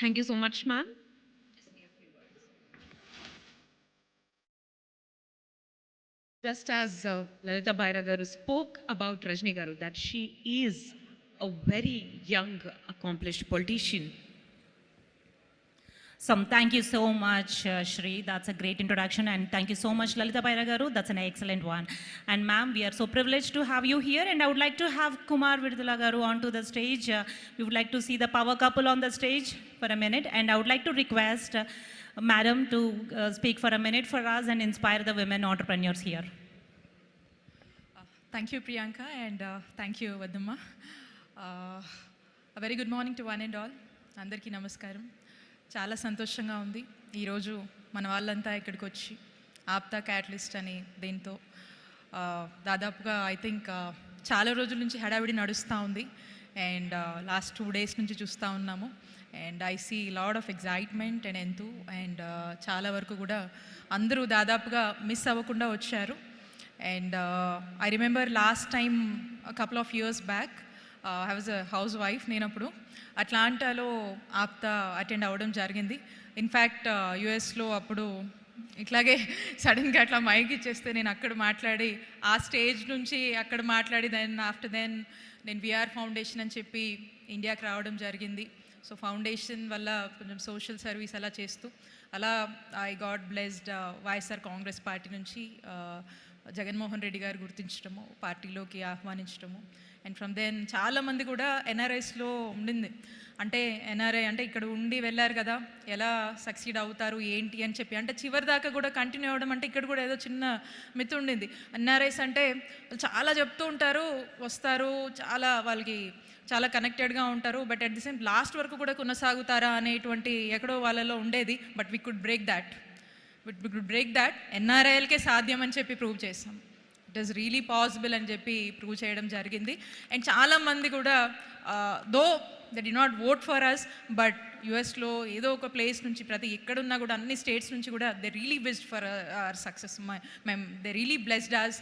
Thank you so much, ma'am. Just as uh, Lalita Bhairagaru spoke about Rajni garu, that she is a very young, accomplished politician. Some thank you so much, uh, Shri. That's a great introduction. And thank you so much, Lalita Bairagaru. That's an excellent one. And ma'am, we are so privileged to have you here. And I would like to have Kumar Virdalagaru onto the stage. Uh, we would like to see the power couple on the stage for a minute. And I would like to request uh, Madam to uh, speak for a minute for us and inspire the women entrepreneurs here. Thank you, Priyanka, and uh, thank you, Vadumma. Uh, a very good morning to one and all. Andarki namaskaram. చాలా సంతోషంగా ఉంది. ఈరోజు మన వాళ్ళంతా ఇక్కడికి వచ్చి APTA catalyst అని దీంతో దాదాపుగా ఐ థింక్ చాలా రోజుల నుంచి హడావిడి నడుస్తూ ఉంది. అండ్ లాస్ట్ టూ డేస్ నుంచి చూస్తూ ఉన్నాము. And I see lot of excitement and ఎంతు and చాలా వరకు కూడా అందరూ దాదాపుగా మిస్ అవ్వకుండా వచ్చారు. And I remember last time couple of years back I was a house wife నేను అప్పుడు అట్లాంటాలో ఆప్తా అటెండ్ అవ్వడం జరిగింది. ఇన్ఫ్యాక్ట్ యుఎస్లో అప్పుడు ఇట్లాగే సడన్గా అట్లా మైక్ ఇచ్చేస్తే నేను అక్కడ మాట్లాడి ఆ స్టేజ్ నుంచి అక్కడ మాట్లాడి దెన్ ఆఫ్టర్ దెన్ నేను విఆర్ ఫౌండేషన్ అని చెప్పి ఇండియాకి రావడం జరిగింది. సో ఫౌండేషన్ వల్ల కొంచెం సోషల్ సర్వీస్ అలా చేస్తూ అలా I got blessed YSR Congress party నుంచి జగన్మోహన్ రెడ్డి గారు గుర్తించడము పార్టీలోకి ఆహ్వానించడము అండ్ ఫ్రమ్ దెన్ చాలామంది కూడా ఎన్ఆర్ఐస్లో ఉండింది. అంటే ఎన్ఆర్ఐ అంటే ఇక్కడ ఉండి వెళ్ళారు కదా ఎలా సక్సీడ్ అవుతారు ఏంటి అని చెప్పి. అంటే చివరి దాకా కూడా కంటిన్యూ అవ్వడం అంటే ఇక్కడ కూడా ఏదో చిన్న మిత్ ఉండింది. ఎన్ఆర్ఐస్ అంటే చాలా చెప్తూ ఉంటారు వస్తారు చాలా వాళ్ళకి చాలా కనెక్టెడ్గా ఉంటారు. But at the same last వరకు కూడా కొనసాగుతారా అనేటువంటి ఎక్కడో వాళ్ళలో ఉండేది. But we could break that. But we break that ఎన్ఆర్ఐఎల్కే సాధ్యం అని చెప్పి ప్రూవ్ చేసాం ఇట్ ఈస్ రియలీ పాసిబుల్ అని చెప్పి ప్రూవ్ చేయడం జరిగింది. అండ్ చాలామంది కూడా uh, though they did not vote for us but యుఎస్లో ఏదో ఒక ప్లేస్ నుంచి ప్రతి ఎక్కడున్నా కూడా అన్ని స్టేట్స్ నుంచి కూడా they really wished for our success మేము they really blessed us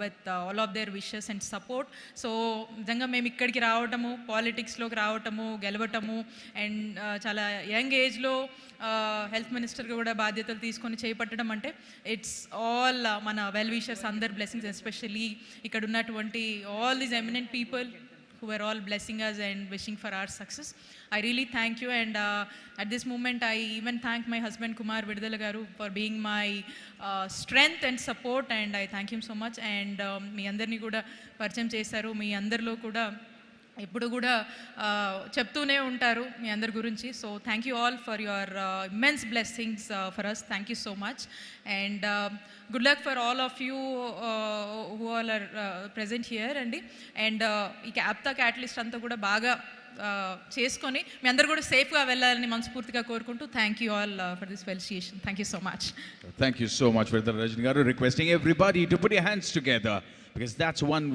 with all of their wishes and support so నిజంగా మేము ఇక్కడికి రావటము పాలిటిక్స్లోకి రావటము గెలవటము అండ్ uh, చాలా యంగ్ ఏజ్లో హెల్త్ మినిస్టర్గా కూడా బాధ్యతలు తీసుకొని చేపట్టడం అంటే ఇట్స్ ఆల్ uh, మన వెల్ విషర్స్ అందర్ బ్లెస్సింగ్స్ ఎస్పెషల్లీ ఇక్కడ ఉన్నటువంటి all these eminent people who were all blessing us and wishing for our success. I really thank you, and uh, at this moment, I even thank my husband Kumar Vidala Garu for being my uh, strength and support, and I thank him so much. And um, మీ అందరినీ కూడా పరిచయం చేశారు మీ అందరిలో కూడా ఎప్పుడు కూడా చెప్తూనే ఉంటారు మీ అందరి గురించి. So thank you all for your immense blessings for us thank you so much and good luck for all of you who all are present here అండి అండ్ ఈ క్యాప్తా క్యాటలిస్ట్ అంతా కూడా బాగా చేసుకొని మీ అందరు కూడా సేఫ్గా వెళ్ళాలని మనస్ఫూర్తిగా కోరుకుంటూ thank you all for this felicitation thank you so much thank you so much Vedra Rajni గారు requesting everybody to put your hands that's one that's one